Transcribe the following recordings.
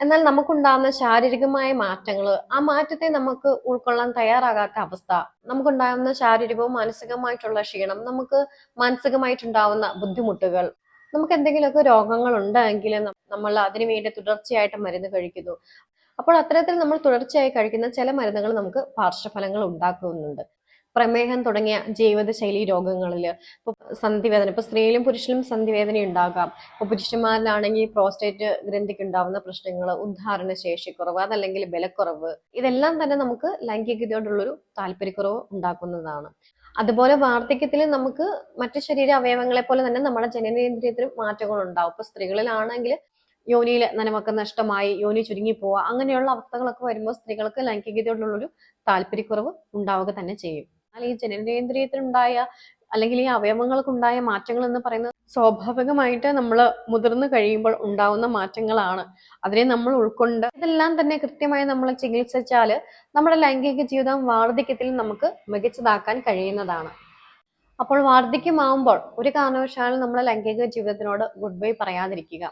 എന്നാൽ നമുക്കുണ്ടാകുന്ന ശാരീരികമായ മാറ്റങ്ങൾ ആ മാറ്റത്തെ നമുക്ക് ഉൾക്കൊള്ളാൻ തയ്യാറാകാത്ത അവസ്ഥ നമുക്കുണ്ടാകുന്ന ശാരീരികവും മാനസികമായിട്ടുള്ള ക്ഷീണം നമുക്ക് മാനസികമായിട്ടുണ്ടാവുന്ന ബുദ്ധിമുട്ടുകൾ നമുക്ക് എന്തെങ്കിലുമൊക്കെ രോഗങ്ങൾ ഉണ്ടെങ്കിൽ നമ്മൾ അതിനു വേണ്ടി തുടർച്ചയായിട്ട് മരുന്ന് കഴിക്കുന്നു. അപ്പോൾ അത്തരത്തിൽ നമ്മൾ തുടർച്ചയായി കഴിക്കുന്ന ചില മരുന്നുകൾ നമുക്ക് പാർശ്വഫലങ്ങൾ ഉണ്ടാക്കുന്നുണ്ട്. പ്രമേഹം തുടങ്ങിയ ജീവിതശൈലി രോഗങ്ങളിൽ ഇപ്പോൾ സന്ധിവേദന ഇപ്പോൾ സ്ത്രീയിലും പുരുഷനും സന്ധിവേദന ഉണ്ടാകാം. ഇപ്പോൾ പുരുഷന്മാരിലാണെങ്കിൽ പ്രോസ്റ്റേറ്റ് ഗ്രന്ഥിക്ക് ഉണ്ടാവുന്ന പ്രശ്നങ്ങൾ ഉദ്ധാരണ ശേഷിക്കുറവ് അതല്ലെങ്കിൽ ബലക്കുറവ് ഇതെല്ലാം തന്നെ നമുക്ക് ലൈംഗികതയോടുള്ളൊരു താല്പര്യക്കുറവ് ഉണ്ടാക്കുന്നതാണ്. അതുപോലെ വാർദ്ധക്യത്തിൽ നമുക്ക് മറ്റു ശരീര അവയവങ്ങളെ പോലെ തന്നെ നമ്മുടെ ജനനേന്ദ്രിയത്തിലും മാറ്റങ്ങൾ ഉണ്ടാവും. ഇപ്പൊ സ്ത്രീകളിലാണെങ്കിൽ യോനിയിൽ നനമൊക്കെ നഷ്ടമായി യോനി ചുരുങ്ങി പോവുക അങ്ങനെയുള്ള അവസ്ഥകളൊക്കെ വരുമ്പോൾ സ്ത്രീകൾക്ക് ലൈംഗികതയോടുള്ളൊരു താല്പര്യക്കുറവ് ഉണ്ടാവുക തന്നെ ചെയ്യും. എന്നാൽ ഈ ജനനേന്ദ്രിയത്തിനുണ്ടായ അല്ലെങ്കിൽ ഈ അവയവങ്ങൾക്കുണ്ടായ മാറ്റങ്ങൾ എന്ന് പറയുന്നത് സ്വാഭാവികമായിട്ട് നമ്മൾ മുതിർന്നു കഴിയുമ്പോൾ ഉണ്ടാവുന്ന മാറ്റങ്ങളാണ്. അതിനെ നമ്മൾ ഉൾക്കൊണ്ട് ഇതെല്ലാം തന്നെ കൃത്യമായി നമ്മൾ ചികിത്സിച്ചാൽ നമ്മുടെ ലൈംഗിക ജീവിതം വാർദ്ധക്യത്തിൽ നമുക്ക് മികച്ചതാക്കാൻ കഴിയുന്നതാണ്. അപ്പോൾ വാർദ്ധക്യമാവുമ്പോൾ ഒരു കാരണവശാലും നമ്മുടെ ലൈംഗിക ജീവിതത്തിനോട് ഗുഡ് ബൈ പറയാതിരിക്കുക.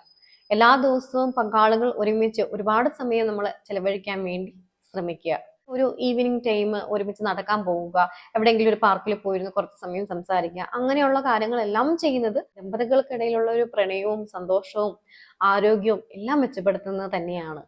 എല്ലാ ദിവസവും പങ്കാളികൾ ഒരുമിച്ച് ഒരുപാട് സമയം നമ്മൾ ചെലവഴിക്കാൻ വേണ്ടി ശ്രമിക്കുക. ഒരു ഈവനിങ് ടൈം ഒരുമിച്ച് നടക്കാൻ പോവുക എവിടെയെങ്കിലും ഒരു പാർക്കിൽ പോയിരുന്ന് കുറച്ച് സമയം സംസാരിക്കുക അങ്ങനെയുള്ള കാര്യങ്ങളെല്ലാം ചെയ്യുന്നത് ദമ്പതികൾക്കിടയിലുള്ള ഒരു പ്രണയവും സന്തോഷവും ആരോഗ്യവും എല്ലാം മെച്ചപ്പെടുത്തുന്നത് തന്നെയാണ്.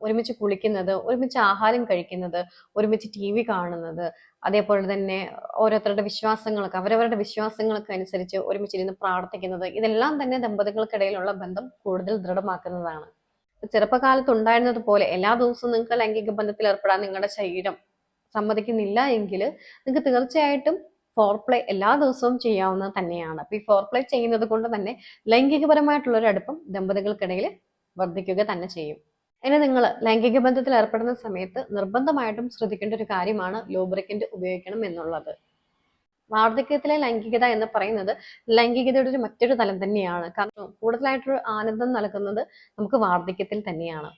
ഒരുമിച്ച് കുളിക്കുന്നത് ഒരുമിച്ച് ആഹാരം കഴിക്കുന്നത് ഒരുമിച്ച് ടി വി കാണുന്നത് അതേപോലെ തന്നെ ഓരോരുത്തരുടെ വിശ്വാസങ്ങൾക്ക് അവരവരുടെ വിശ്വാസങ്ങൾക്ക് അനുസരിച്ച് ഒരുമിച്ചിരുന്ന് പ്രാർത്ഥിക്കുന്നത് ഇതെല്ലാം തന്നെ ദമ്പതികൾക്കിടയിലുള്ള ബന്ധം കൂടുതൽ ദൃഢമാക്കുന്നതാണ്. ചെറുപ്പകാലത്ത് ഉണ്ടായിരുന്നത് പോലെ എല്ലാ ദിവസവും നിങ്ങൾക്ക് ലൈംഗിക ബന്ധത്തിൽ ഏർപ്പെടാൻ നിങ്ങളുടെ ശരീരം സമ്മതിക്കുന്നില്ല എങ്കിൽ നിങ്ങൾക്ക് തീർച്ചയായിട്ടും ഫോർ പ്ലേ എല്ലാ ദിവസവും ചെയ്യാവുന്നത് തന്നെയാണ്. അപ്പൊ ഈ ഫോർ പ്ലേ ചെയ്യുന്നത് കൊണ്ട് തന്നെ ലൈംഗികപരമായിട്ടുള്ള ഒരു അടുപ്പം ദമ്പതികൾക്കിടയിൽ വർദ്ധിക്കുക തന്നെ ചെയ്യും. ഇനി നിങ്ങൾ ലൈംഗിക ബന്ധത്തിൽ ഏർപ്പെടുന്ന സമയത്ത് നിർബന്ധമായിട്ടും ശ്രദ്ധിക്കേണ്ട ഒരു കാര്യമാണ് ലൂബ്രിക്കന്റ് ഉപയോഗിക്കണം എന്നുള്ളത്. വാർദ്ധക്യത്തിലെ ലൈംഗികത എന്ന് പറയുന്നത് ലൈംഗികതയുടെ ഒരു മറ്റൊരു തലം തന്നെയാണ്. കാരണം കൂടുതലായിട്ടൊരു ആനന്ദം നൽകുന്നത് നമുക്ക് വാർദ്ധക്യത്തിൽ തന്നെയാണ്.